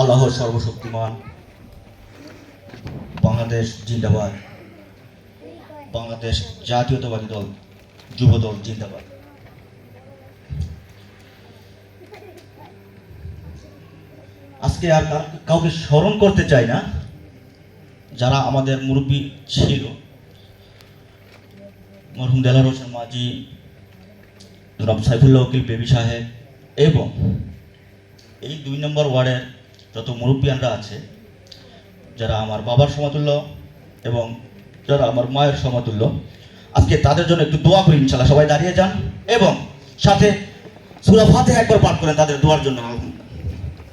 আল্লাহ সর্বশক্তিমান। বাংলাদেশ জিন্দাবাদ। বাংলাদেশ জাতীয়তাবাদী দল যুব দল জিন্দাবাদ। আজকে আর কাউকে স্মরণ করতে চাই না, যারা আমাদের মুরব্বী ছিল। মরহুম দেলার হোসেন মাঝি সাইফুল্লাহ উকিল বেবি সাহেব এবং এই দুই নম্বর ওয়ার্ডের যত মুরব্বিয়ানরা আছে, যারা আমার বাবার সমতুল্য এবং যারা আমার মায়ের সমতুল্য, আজকে তাদের জন্য একটু দোয়া করি ইনশাল্লাহ সবাই দাঁড়িয়ে যান এবং সাথে সুরা ফাতে একবার পাঠ করেন, তাদের দোয়ার জন্য।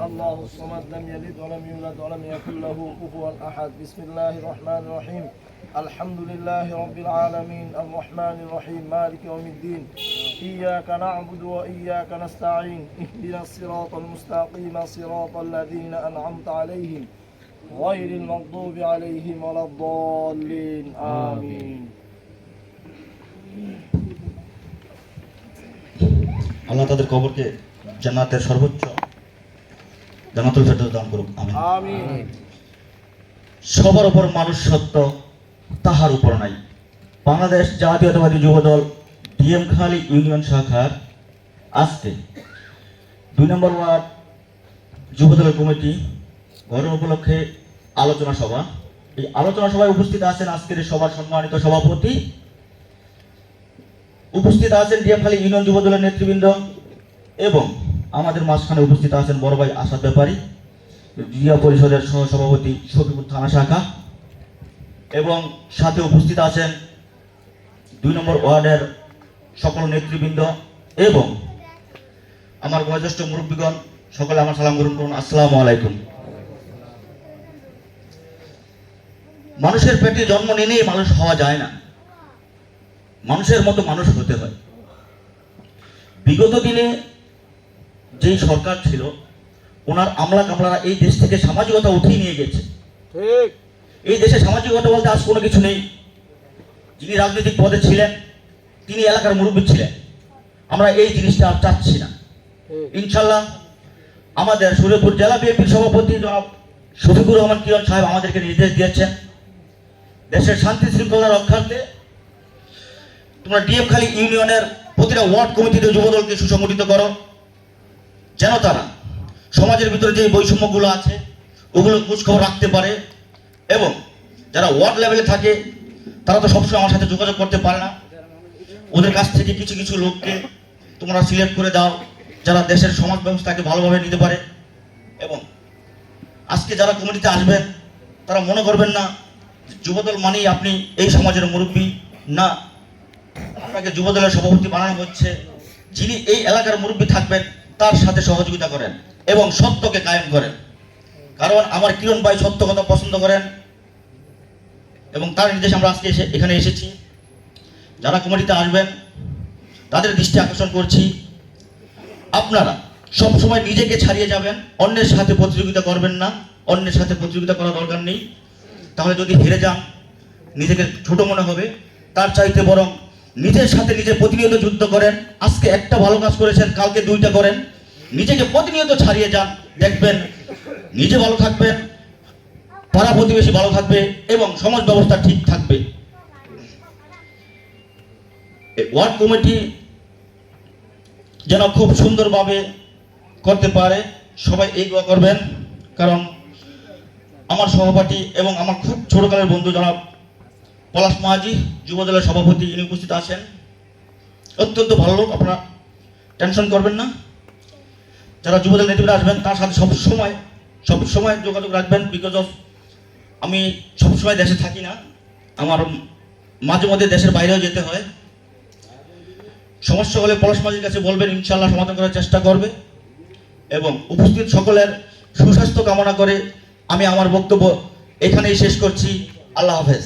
الله الصمد لم يلد ولم يولد ولم يكن له كفوا أحد بسم الله الرحمن الرحيم الحمد لله رب العالمين الرحمن الرحيم مالك يوم الدين إياك نعبد وإياك نستعين اهدنا الصراط المستقيم صراط الذين أنعمت عليهم غير المغضوب عليهم ولا الضالين آمين আল্লাহ তাদের কবরকে জান্নাতের সর্বোচ্চ জানাতুল ফেরদাউস দান করুক আমিন। সবার উপর মানুষ সত্য তাহার উপর নাই। বাংলাদেশ জাতীয়তাবাদী যুব দল ডিএমখালী ইউনিয়ন শাখার আজকে দুই নম্বর ওয়ার্ড যুব কমিটি গঠন উপলক্ষে আলোচনা সভা। এই আলোচনা সভায় উপস্থিত আছেন আজকের সবার সম্মানিত সভাপতি। উপস্থিত আছেন ইউনিয়ন যুব দলের নেতৃবৃন্দ এবং আমাদের মাঝখানে উপস্থিত আছেন বড় ভাই আসাদ ব্যাপারী, জিয়া পরিষদের সহসভাপতি শফিকুর থানা শাখা, এবং সাথে উপস্থিত আছেন দুই নম্বর ওয়ার্ডের সকল নেতৃবৃন্দ এবং আমার বয়োজ্যেষ্ঠ মুরব্বীগণ, সকলে আমার সালাম গ্রহণ করুন। আসসালামু আলাইকুম। মানুষের পেটে জন্ম নিলেই মানুষ হওয়া যায় না। মানুষের মতো মানুষ হতে হয়। বিগত দিনে যেই সরকার ছিল ওনার আমলা কামলারা এই দেশ থেকে সামাজিকতা উঠিয়ে নিয়ে গেছে। ঠিক। এই দেশে সামাজিকতা বলতে আজ কোনো কিছু নেই। যিনি রাজনৈতিক পদে ছিলেন তিনি এলাকার মুরব্বী ছিলেন। আমরা এই জিনিসটা আর চাচ্ছি না। ইনশাল্লাহ আমাদের সুরেপুর জেলা বিএনপির সভাপতি জনাব শফিকুর রহমান কিরণ সাহেব আমাদেরকে নির্দেশ দিয়েছেন দেশের শান্তি শৃঙ্খলা রক্ষার্থে তোমরা ডিএম খালি ইউনিয়নের প্রতিটা ওয়ার্ড কমিটিতে যুবদলকে সুসংগঠিত করো। যেন তারা সমাজের ভিতরে যে বৈষম্যগুলো আছে, ওগুলো খোঁজখবর রাখতে পারে এবং যারা ওয়ার্ড লেভেলে থাকে, তারা তো সবসময় আমার সাথে যোগাযোগ করতে পারে না। ওদের কাছ থেকে কিছু কিছু লোককে তোমরা সিলেক্ট করে দাও, যারা দেশের সমাজ ব্যবস্থাকে ভালোভাবে নিতে পারে এবং আজকে যারা কমিটিতে আসবেন, তারা মনে করবেন না যুবদল মানেই আপনি এই সমাজের মুরব্বী। না, আপনাকে যুবদলের সভাপতি বানানো হচ্ছে। যিনি এই এলাকার মুরব্বী থাকবেন তার সাথে সহযোগিতা করেন এবং সত্যকে কায়েম করেন। কারণ আমার কিরণ ভাই সত্য কথা পছন্দ করেন এবং তার নির্দেশে আমরা আজকে এসে এখানে এসেছি। যারা কমিটিতে আসবেন, তাদের দৃষ্টি আকর্ষণ করছি। আপনারা সব সময় নিজেকে ছাড়িয়ে যাবেন, অন্যের সাথে প্রতিযোগিতা করবেন না, অন্যের সাথে প্রতিযোগিতা করার দরকার নেই। তাহলে যদি হেরে যান, নিজেকে ছোট মনে হবে, তার চাইতে বরং নিজের সাথে নিজে প্রতিনিয়ত যুদ্ধ করেন। আজকে একটা ভালো কাজ করেছেন, কালকে দুইটা করেন। নিজেকে প্রতিনিয়ত ছাড়িয়ে যান, দেখবেন নিজে ভালো থাকবেন, পাড়া প্রতিবেশী ভালো থাকবে এবং সমাজ ব্যবস্থা ঠিক থাকবে। ওয়ার্ড কমিটি যেন খুব সুন্দরভাবে করতে পারে, সবাই এই করবেন। কারণ আমার সহপাঠী এবং আমার খুব ছোটকালের বন্ধু জনাব পলাশ মাহাজি যুবদলের সভাপতি ইনি উপস্থিত আছেন, অত্যন্ত ভালো লোক, আপনারা টেনশন করবেন না। যারা যুবদল নেতৃত্বে আসবেন, তার সাথে সব সময় সব সময় যোগাযোগ রাখবেন বিকজ অফ আমি সবসময় দেশে থাকি না। আমার মাঝে মধ্যে দেশের বাইরেও যেতে হয়। সমস্যা হলে পলাশ মাঝির কাছে বলবেন ইনশাল্লাহ সমাধান করার চেষ্টা করবে। এবং উপস্থিত সকলের সুস্বাস্থ্য কামনা করে আমি আমার বক্তব্য এখানেই শেষ করছি। আল্লাহ হাফেজ।